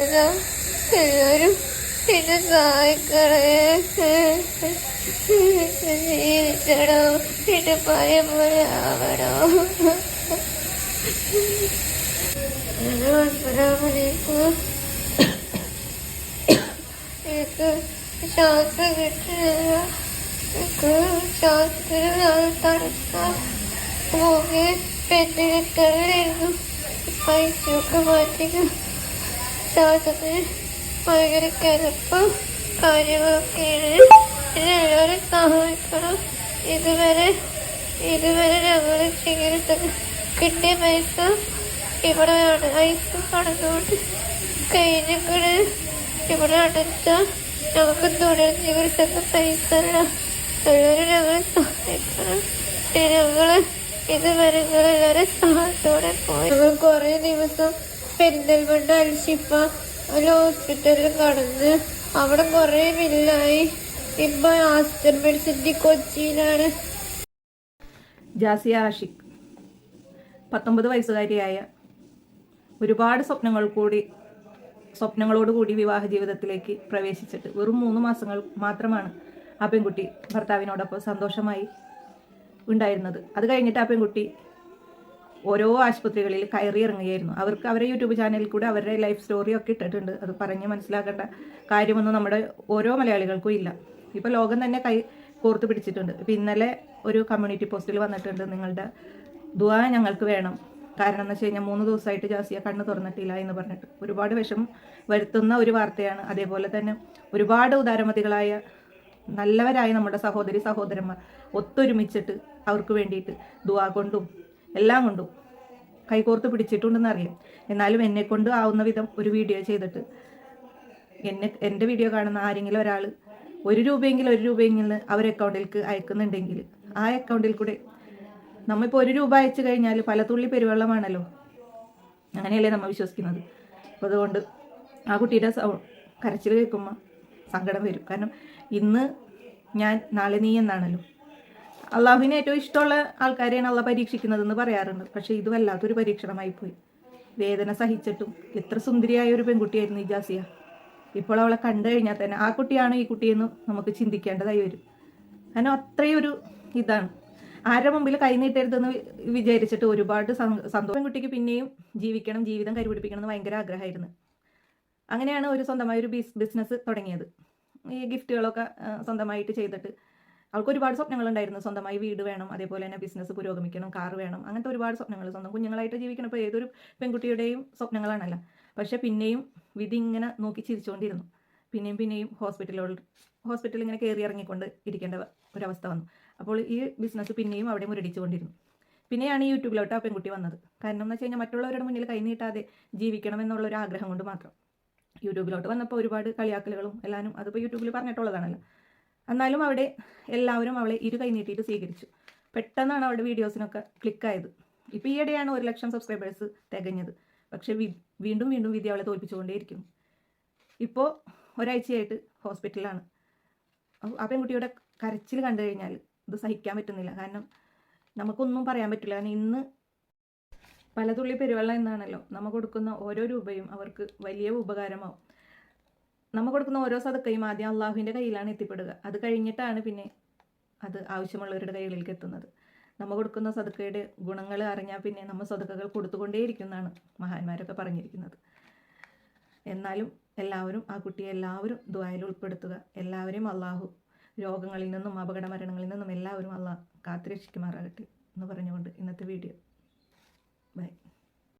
എടാ, എല്ലാരും എന്നെ സഹായിക്കണേ ജീവിച്ചടോ. എന്റെ പഴയ പോലെ ആവണോ അസ്സലാമലൈക്കും എനിക്ക് ശ്വാസം കിട്ടുന്നില്ല. എനിക്ക് ശ്വാസത്തിന് തടുക്ക മൂന്ന് പെണ്ണിനെത്തറിയിരുന്നു പൈസയൊക്കെ മാറ്റിക്കും. ശ്വാസത്തിന് ഭയങ്കര കിടപ്പും കാര്യങ്ങളൊക്കെയാണ്. എല്ലാവരും സഹായിക്കണം. ഇതുവരെ ഇതുവരെ ഞങ്ങൾ ചികിത്സ കിട്ടിയ പൈസ ഇവിടെ ഐസ് കടന്നുകൊണ്ട് കഴിഞ്ഞിട്ട് ഇവിടെ അടച്ച ഞങ്ങൾക്ക് തുടർ ചികിത്സക്ക് പൈസ ഇല്ല എല്ലാവരും ഞങ്ങളെ സഹായിക്കണം. ഞങ്ങൾ ഇതുവരെ എല്ലാവരും സഹായത്തോടെ പോയി. ഞങ്ങൾ കുറേ ദിവസം പെരിന്തൽമണ്ണ അൽഷിപ്പ ഒരു ഹോസ്പിറ്റലിൽ കടന്ന് അവിടെ കുറേ ബില്ലായി ഇപ്പൊ ആസ്റ്റർ മെഡിസിറ്റി കൊച്ചിയിലാണ്. ജാസിയ ആഷിഖ് പത്തൊമ്പത് വയസ്സുകാരിയായ ഒരുപാട് സ്വപ്നങ്ങൾ കൂടി സ്വപ്നങ്ങളോടുകൂടി വിവാഹ ജീവിതത്തിലേക്ക് പ്രവേശിച്ചിട്ട് വെറും മൂന്ന് മാസങ്ങൾ മാത്രമാണ് ആ പെൺകുട്ടി ഭർത്താവിനോടൊപ്പം സന്തോഷമായി ഉണ്ടായിരുന്നത്. അത് കഴിഞ്ഞിട്ട് ആ പെൺകുട്ടി ഓരോ ആശുപത്രികളിൽ കയറി ഇറങ്ങുകയായിരുന്നു. അവർക്ക് അവരെ യൂട്യൂബ് ചാനലിൽ കൂടെ അവരുടെ ലൈഫ് സ്റ്റോറി ഒക്കെ ഇട്ടിട്ടുണ്ട്. അത് പറഞ്ഞ് മനസ്സിലാക്കേണ്ട കാര്യമൊന്നും നമ്മുടെ ഓരോ മലയാളികൾക്കും ഇല്ല. ഇപ്പോൾ ലോകം തന്നെ കൈ കോർത്ത് പിടിച്ചിട്ടുണ്ട്. ഇപ്പം ഇന്നലെ ഒരു കമ്മ്യൂണിറ്റി പോസ്റ്റിൽ വന്നിട്ടുണ്ട്. നിങ്ങളുടെ ദുവാ ഞങ്ങൾക്ക് വേണം. കാരണം എന്ന് വെച്ച് കഴിഞ്ഞാൽ മൂന്ന് ദിവസമായിട്ട് ജാസിയ കണ്ണ് തുറന്നിട്ടില്ല എന്ന് പറഞ്ഞിട്ട്. ഒരുപാട് വിഷമം വരുത്തുന്ന ഒരു വാർത്തയാണ്. അതേപോലെ തന്നെ ഒരുപാട് ഉദാരമതികളായ നല്ലവരായ നമ്മുടെ സഹോദരി സഹോദരന്മാർ ഒത്തൊരുമിച്ചിട്ട് അവർക്ക് വേണ്ടിയിട്ട് ദുവാ കൊണ്ടും എല്ലാം കൊണ്ടും കൈകോർത്ത് പിടിച്ചിട്ടുണ്ടെന്ന് അറിയാം എന്നാലും എന്നെ കൊണ്ട് ആവുന്ന വിധം ഒരു വീഡിയോ ചെയ്തിട്ട് എന്നെ എന്റെ വീഡിയോ കാണുന്ന ആരെങ്കിലും ഒരാൾ ഒരു രൂപയെങ്കിലും ഒരു രൂപയെങ്കിലും അവർ അക്കൗണ്ടിലേക്ക് അയക്കുന്നുണ്ടെങ്കിൽ ആ അക്കൗണ്ടിൽ കൂടെ നമ്മളിപ്പോൾ ഒരു രൂപ അയച്ചു കഴിഞ്ഞാൽ പല തുള്ളി പെരുവെള്ളമാണല്ലോ. അങ്ങനെയല്ലേ നമ്മൾ വിശ്വസിക്കുന്നത്. അപ്പോൾ അതുകൊണ്ട് ആ കുട്ടിയുടെ കരച്ചിൽ കേൾക്കുമ്പോൾ സങ്കടം വരും. കാരണം ഇന്ന് ഞാൻ നാളെ നീ എന്നാണല്ലോ? അള്ളാഹുവിന് ഏറ്റവും ഇഷ്ടമുള്ള ആൾക്കാരെയാണ് അള്ളാഹ് പരീക്ഷിക്കുന്നതെന്ന് പറയാറുണ്ട്. പക്ഷേ ഇത് വല്ലാത്തൊരു പരീക്ഷണമായി പോയി വേദന സഹിച്ചിട്ടും എത്ര സുന്ദരിയായ ഒരു പെൺകുട്ടിയായിരുന്നു ഇജാസിയ ജാസിയ. ഇപ്പോൾ അവളെ കണ്ടു കഴിഞ്ഞാൽ തന്നെ ആ കുട്ടിയാണ് ഈ കുട്ടിയെന്ന് നമുക്ക് ചിന്തിക്കേണ്ടതായി വരും. കാരണം അത്രയും ഒരു ഇതാണ്. ആരുടെ മുമ്പിൽ കൈനീട്ടരുതെന്ന് വിചാരിച്ചിട്ട് ഒരുപാട് സന്തോഷം. കുട്ടിക്ക് പിന്നെയും ജീവിക്കണം ജീവിതം കരുപിടിപ്പിക്കണം എന്ന് ഭയങ്കര ആഗ്രഹമായിരുന്നു. അങ്ങനെയാണ് ഒരു സ്വന്തമായ ഒരു ബിസ് ബിസിനസ് തുടങ്ങിയത്. ഈ ഗിഫ്റ്റുകളൊക്കെ സ്വന്തമായിട്ട് ചെയ്തിട്ട് അവൾക്ക് ഒരുപാട് സ്വപ്നങ്ങൾ ഉണ്ടായിരുന്നു സ്വന്തമായി വീട് വേണം അതേപോലെ തന്നെ ബിസിനസ് പുരോഗമിക്കണം കാർ വേണം അങ്ങനത്തെ ഒരുപാട് സ്വപ്നങ്ങൾ. സ്വന്തം കുഞ്ഞുങ്ങളായിട്ട് ജീവിക്കണം ഇപ്പോൾ ഏതൊരു പെൺകുട്ടിയുടെയും സ്വപ്നങ്ങളാണല്ലോ. പക്ഷേ പിന്നെയും വിധി ഇങ്ങനെ നോക്കി ചിരിച്ചുകൊണ്ടിരുന്നു പിന്നെയും പിന്നെയും ഹോസ്പിറ്റലുകൾ ഹോസ്പിറ്റലിൽ ഇങ്ങനെ കയറി ഇറങ്ങിക്കൊണ്ട് ഇരിക്കേണ്ട ഒരവസ്ഥ വന്നു. അപ്പോൾ ഈ ബിസിനസ് പിന്നെയും അവിടെ മുരടിച്ചുകൊണ്ടിരുന്നു. പിന്നെയാണ് ഈ യൂട്യൂബിലോട്ട് ആ പെൺകുട്ടി വന്നത്. കാരണം എന്ന് വെച്ച് കഴിഞ്ഞാൽ മറ്റുള്ളവരുടെ മുന്നിൽ കൈനീട്ടാതെ ജീവിക്കണം എന്നുള്ള ഒരു ആഗ്രഹം കൊണ്ട് മാത്രം. യൂട്യൂബിലോട്ട് വന്നപ്പോൾ ഒരുപാട് കളിയാക്കലുകളും എല്ലാവരും അതിപ്പോൾ യൂട്യൂബിൽ പറഞ്ഞിട്ടുള്ളതാണല്ലോ. എന്നാലും അവിടെ എല്ലാവരും അവളെ ഇരു കൈ നീട്ടിയിട്ട് സ്വീകരിച്ചു. പെട്ടെന്നാണ് അവളുടെ വീഡിയോസിനൊക്കെ ക്ലിക്കായത്. ഇപ്പോൾ ഈയിടെയാണ് ഒരു ലക്ഷം സബ്സ്ക്രൈബേഴ്സ് തികഞ്ഞത്. പക്ഷേ വീണ്ടും വീണ്ടും വിധി അവളെ തോൽപ്പിച്ചുകൊണ്ടേയിരിക്കുന്നു ഇപ്പോൾ ഒരാഴ്ചയായിട്ട് ഹോസ്പിറ്റലാണ് ആ പെൺകുട്ടിയുടെ കരച്ചിൽ കണ്ടു കഴിഞ്ഞാൽ ഇത് സഹിക്കാൻ പറ്റുന്നില്ല. കാരണം നമുക്കൊന്നും പറയാൻ പറ്റില്ല. കാരണം ഇന്ന് പലതുള്ളി പെരുവെള്ളം എന്നാണല്ലോ. നമ്മൾ കൊടുക്കുന്ന ഓരോ രൂപയും അവർക്ക് വലിയ ഉപകാരമാവും. നമ്മൾ കൊടുക്കുന്ന ഓരോ സദക്കയും ആദ്യം അള്ളാഹുവിന്റെ കയ്യിലാണ് എത്തിപ്പെടുക. അത് കഴിഞ്ഞിട്ടാണ് പിന്നെ അത് ആവശ്യമുള്ളവരുടെ കൈകളിലേക്ക് എത്തുന്നത്. നമ്മൾ കൊടുക്കുന്ന സദക്കയുടെ ഗുണങ്ങൾ അറിഞ്ഞാൽ പിന്നെ നമ്മൾ സദക്കകൾ കൊടുത്തുകൊണ്ടേയിരിക്കുന്നതാണ് മഹാന്മാരൊക്കെ പറഞ്ഞിരിക്കുന്നത്. എന്നാലും എല്ലാവരും ആ കുട്ടിയെ എല്ലാവരും ദ്വായിൽ ഉൾപ്പെടുത്തുക. എല്ലാവരെയും അള്ളാഹു രോഗങ്ങളിൽ നിന്നും അപകട മരണങ്ങളിൽ നിന്നും എല്ലാവരും അള്ളാഹ് കാത്തുരക്ഷിക്കുമാറാകട്ടെ എന്ന് പറഞ്ഞുകൊണ്ട് ഇന്നത്തെ വീഡിയോ. ബൈ.